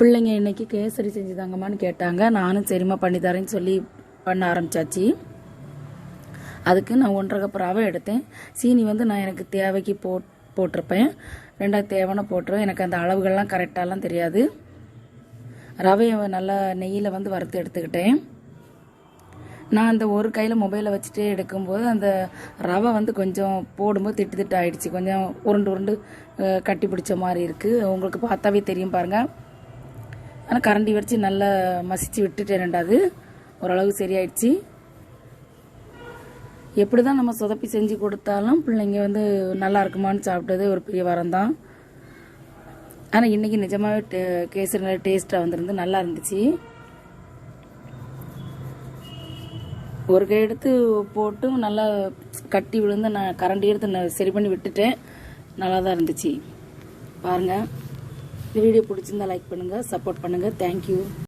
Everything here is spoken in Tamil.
பிள்ளைங்க இன்னைக்கு கேசரி செஞ்சு தாங்கம்மான்னு கேட்டாங்க. நானும் சரிம்மா பண்ணி தரேன்னு சொல்லி பண்ண ஆரம்பிச்சாச்சு. அதுக்கு நான் ஒன்றரை கப் ரவை எடுத்தேன். சீனி வந்து நான் எனக்கு தேவைக்கு போட் போட்டிருப்பேன். ரெண்டாவது தேவைன்னா போட்டுருவேன். எனக்கு அந்த அளவுகள்லாம் கரெக்டாலாம் தெரியாது. ரவையை நல்லா நெய்யில் வந்து வறுத்து எடுத்துக்கிட்டேன். நான் அந்த ஒரு கையில் மொபைலை வச்சுட்டே எடுக்கும்போது அந்த ரவை வந்து கொஞ்சம் போடும்போது திட்டு திட்டு ஆயிடுச்சு. கொஞ்சம் உருண்டு உருண்டு கட்டி பிடிச்ச மாதிரி இருக்குது உங்களுக்கு பார்த்தாவே தெரியும் பாருங்கள் ஆனால் கரண்டி வச்சு நல்லா மசிச்சு விட்டுட்டேன் ரெண்டாவது. ஓரளவு சரியாயிடுச்சு. எப்படி தான் நம்ம சொதப்பி செஞ்சு கொடுத்தாலும் பிள்ளைங்க வந்து நல்லா இருக்குமான்னு சாப்பிட்டது ஒரு பெரிய வரம் தான் ஆனால் இன்றைக்கி நிஜமாகவே டே கேசரி நல்லா டேஸ்ட்டாக வந்துருந்து நல்லா இருந்துச்சு. ஒரு கை எடுத்து போட்டும் நல்லா கட்டி விழுந்து நான் கரண்டி எடுத்து நான் சரி பண்ணி விட்டுட்டேன். நல்லா தான் இருந்துச்சு. பாருங்கள் இந்த வீடியோ பிடிச்சிருந்தா லைக் பண்ணுங்கள் சப்போர்ட் பண்ணுங்கள் தேங்க்யூ